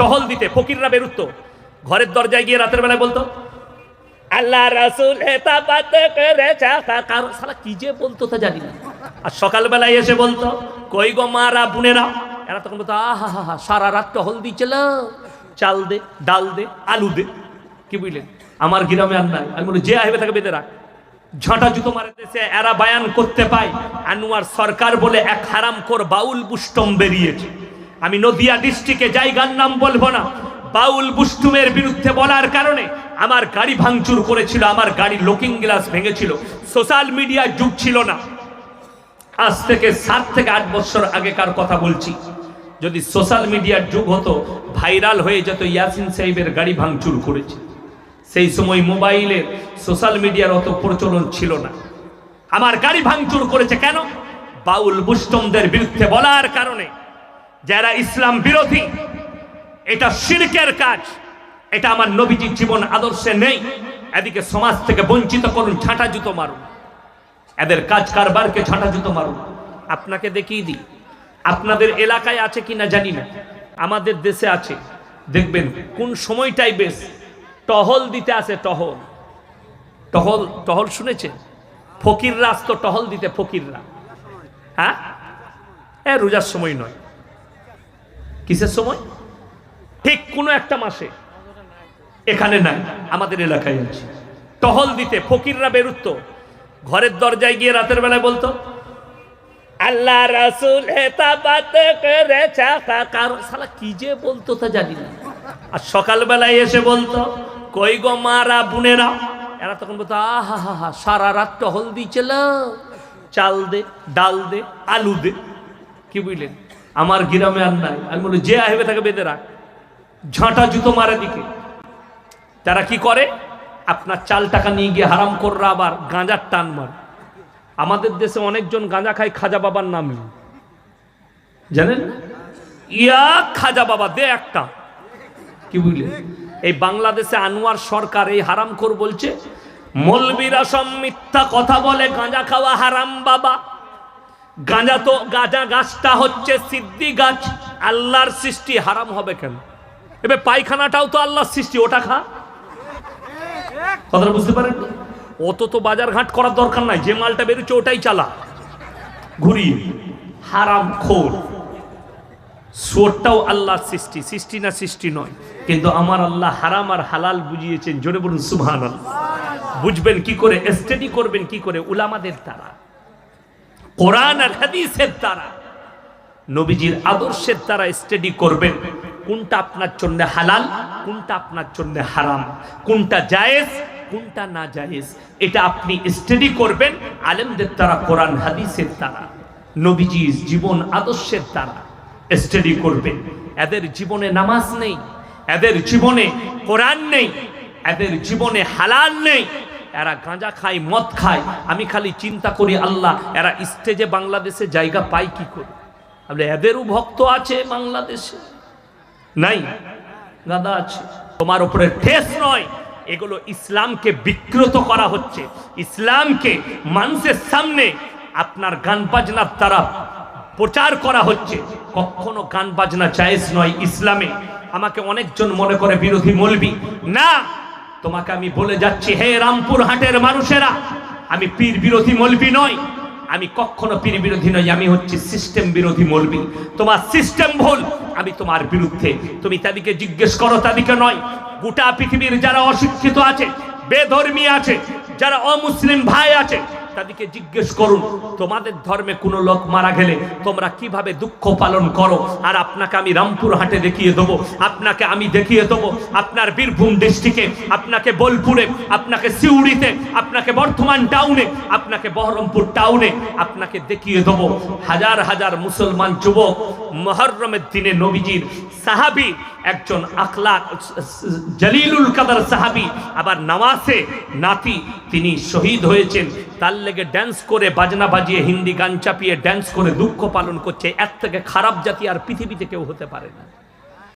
টহল দিতে, ফকিররা বেরুতো। ঘরের দরজায় গিয়ে রাতের বেলায় বলতো, আল্লাহ রাসুল সালা কি যে বলতো তা জানি না। আর সকালবেলায় এসে বলতো, কই গো মারা বুনেরা? এরা তখন বলতো, আহা, হা হা, সারা রাত টহল দিচ্ছিল চাল দে, ডাল দে, আলু দে। কি বুঝলেন? আমার গ্রামে আর নাই। আমি বলি, যে আসবে তাকে বেঁধে রাখ। ঝাঁটা জুতো মারে দেশে, এরা বায়ান করতে পায়। আনোয়ার সরকার বলে, এক হারাম কর বাউল বুষ্টম বেরিয়েছে। আমি নদিয়া ডিস্ট্রিক্টে জায়গার নাম বলব না। বাউল বুস্টুমের বিরুদ্ধে বলার কারণে আমার গাড়ি ভাঙচুর করেছিল, আমার গাড়ি লুকিং গ্লাস ভেঙেছিল। সোশ্যাল মিডিয়ার যুগ ছিল না। আজ থেকে সাত থেকে আট বছর আগেকার কথা বলছি। যদি সোশ্যাল মিডিয়ার যুগ হতো, ভাইরাল হয়ে যেত ইয়াসিন সাহেবের গাড়ি ভাঙচুর করেছে। সেই সময় মোবাইলের সোশ্যাল মিডিয়ার অত প্রচলন ছিল না। আমার গাড়ি ভাঙচুর করেছে কেন? বাউল বুষ্টমদের বিরুদ্ধে বলার কারণে। যারা ইসলাম বিরোধী, এটা শিরকের কাজ। এটা আমার নবীজির জীবন আদর্শে নেই। এদিকে সমাজ থেকে বঞ্চিত করুন ছাঁটা জুতো মারুন। এদের কাজ কারবারকে ছাঁটা জুতো মারুন। আপনাকে দেখিয়ে দিই, আপনাদের এলাকায় আছে কি না জানি না। আমাদের দেশে আছে। দেখবেন কোন সময়টাই বেশ। টহল দিতে আসে টহল। টহল টহল শুনেছেন? ফকিররা আসতো টহল দিতে, ফকিররা। হ্যাঁ? এ, রোজার সময় নয়। কিসের সময়? ঠিক কোনো একটা মাসে। এখানে নাই, আমাদের এলাকায় আছে। টহল দিতে ফকিররা বেরুত ঘরের দরজায় গিয়ে রাতের বেলায় বলতো, আল্লাহ রাসুল সালা কি যে বলতো তা জানি না। আর সকালবেলায় এসে বলতো, কই গো মারা, বুনেরা? এরা তখন বলতো, আহা, হা হা, সারা রাত টহল দিয়েছিল চাল দে, ডাল দে, আলু দে। কি বুঝলেন? আমার গ্রামে আর নাই। আমি বলি, যে আসবে তাকে বেঁধে রাখ। ঝাঁটা জুতো মারে দিকে। তারা কি করে? আপনার চাল টাকা নিয়ে গিয়ে হারাম কররা আবার গাঁজার টান মার। আমাদের দেশে অনেকজন গাঁজা খায়, খাজা বাবার নাম। জানেন? ইয়া খাজা বাবা, দে একটা। কি বুঝলে? এই বাংলাদেশে আনোয়ার সরকার এই হারাম কর বলছে, মলবিরা সব মিথ্যা কথা বলে, গাঁজা খাওয়া হারাম বাবা। গাঁজা তো গাঁজা গাছটা হচ্ছে সিদ্ধি গাছ। আল্লাহর সৃষ্টি হারাম হবে কেন? এবার পায়খানাটাও তো আল্লাহর সৃষ্টি, ওটা খা। কথাটা বুঝতে পারেন? অত তো বাজার ঘাট করার দরকার নাই, যে মালটা বেরোচ্ছে ওটাই চালা। ঘুরিয়ে, হারাম খোর। সোরটাও আল্লাহর সৃষ্টি সৃষ্টি না সৃষ্টি নয়। কিন্তু আমার আল্লাহ হারাম আর হালাল বুঝিয়েছেন, জোরে বলুন সুবহান বুঝবেন কি করে, স্টাডি করবেন কি করে, উলামাদের দ্বারা। কোরআন আর হাদিসের দ্বারা, নবীজির আদর্শের দ্বারা স্টাডি করবেন, কোনটা আপনার জন্য হালাল, কোনটা আপনার জন্য হারাম, কোনটা জায়েজ, কোনটা না জায়েজ, এটা আপনি স্টাডি করবেন আলেমদের দ্বারা, কোরআন, হাদিসের দ্বারা, নবীজির জীবন আদর্শের দ্বারা স্টাডি করবেন। এদের জীবনে নামাজ নেই, এদের জীবনে কোরআন নেই, এদের জীবনে হালাল নেই। এরা গাঁজা খায়, মদ খায়। আমি খালি চিন্তা করি, আল্লাহ, এরা স্টেজে বাংলাদেশে জায়গা পায় কি করে? তাহলে এদেরও ভক্ত আছে বাংলাদেশে? নাই? গাদা আছে। তোমার উপরে ঠেস নয়। এগুলো ইসলামকে বিকৃত করা হচ্ছে। ইসলামকে মানুষের সামনে আপনার গান বাজনার দ্বারা প্রচার করা হচ্ছে। কখনো গান বাজনা জায়েজ নয় ইসলামে। আমাকে অনেকজন মনে করে বিরোধী মলবি। না তোমাকে আমি বলে যাচ্ছি, হে রামপুর হাটের মানুষেরা, আমি পীর বিরোধী মলবি নয় আমি কখনো পীর বিরোধী নই, আমি হচ্ছি সিস্টেম বিরোধী মলবি। তোমার সিস্টেম ভুল, আমি তোমার বিরুদ্ধে। তুমি তাদেরকে জিজ্ঞেস করো, তাদেরকে নয়। গোটা পৃথিবীর যারা অশিক্ষিত আছে, বেধর্মী আছে, যারা অমুসলিম ভাই আছে তাদেরকে জিজ্ঞেস করুন, তোমাদের ধর্মে কোনো লোক মারা গেলে তোমরা কীভাবে দুঃখ পালন করো? আর আপনাকে আমি রামপুর হাটে দেখিয়ে দেবো, আপনাকে আমি দেখিয়ে দেবো, আপনার বীরভূম ডিস্ট্রিক্টে, আপনাকে বোলপুরে, আপনাকে সিউড়িতে, আপনাকে বর্ধমান টাউনে, আপনাকে বহরমপুর টাউনে, আপনাকে দেখিয়ে দেবো। হাজার হাজার মুসলমান যুবক মহরমের দিনে নবীজির সাহাবি একজন আখলা জলিলুল কাদার সাহাবি, আবার নামাসে নাতি তিনি শহীদ হয়েছেন। তার লেগে ড্যান্স করে, বাজনা বাজিয়ে, হিন্দি গান চাপিয়ে ড্যান্স করে দুঃখ পালন করছে। এর থেকে খারাপ জাতি আর পৃথিবীতে কেউ হতে পারে না।